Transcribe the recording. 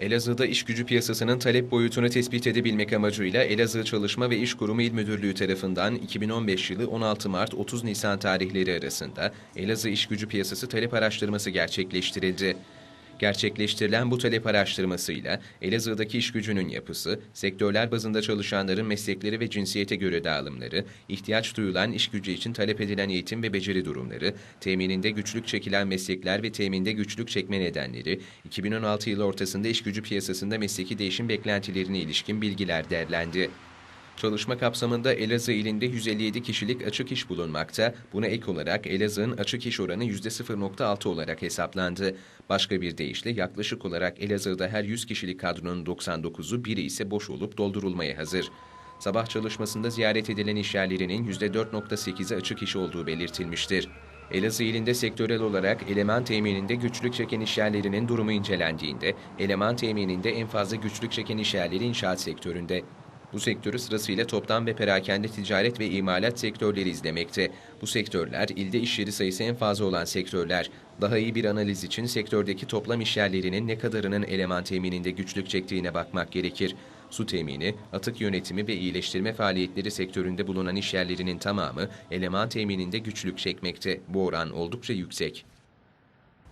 Elazığ'da iş gücü piyasasının talep boyutunu tespit edebilmek amacıyla Elazığ Çalışma ve İş Kurumu İl Müdürlüğü tarafından 2015 yılı 16 Mart 30 Nisan tarihleri arasında Elazığ iş gücü piyasası talep araştırması gerçekleştirildi. Gerçekleştirilen bu talep araştırmasıyla Elazığ'daki iş gücünün yapısı, sektörler bazında çalışanların meslekleri ve cinsiyete göre dağılımları, ihtiyaç duyulan iş gücü için talep edilen eğitim ve beceri durumları, temininde güçlük çekilen meslekler ve teminde güçlük çekme nedenleri, 2016 yılı ortasında iş gücü piyasasında mesleki değişim beklentilerine ilişkin bilgiler derlendi. Çalışma kapsamında Elazığ ilinde 157 kişilik açık iş bulunmakta. Buna ek olarak Elazığ'ın açık iş oranı %0.6 olarak hesaplandı. Başka bir deyişle yaklaşık olarak Elazığ'da her 100 kişilik kadronun 99'u biri ise boş olup doldurulmaya hazır. Sabah çalışmasında ziyaret edilen işyerlerinin %4.8'i açık iş olduğu belirtilmiştir. Elazığ ilinde sektörel olarak eleman temininde güçlük çeken işyerlerinin durumu incelendiğinde, eleman temininde en fazla güçlük çeken işyerleri inşaat sektöründe. Bu sektörü sırasıyla toptan ve perakende ticaret ve imalat sektörleri izlemekte. Bu sektörler ilde iş yeri sayısı en fazla olan sektörler. Daha iyi bir analiz için sektördeki toplam iş yerlerinin ne kadarının eleman temininde güçlük çektiğine bakmak gerekir. Su temini, atık yönetimi ve iyileştirme faaliyetleri sektöründe bulunan iş yerlerinin tamamı eleman temininde güçlük çekmekte. Bu oran oldukça yüksek.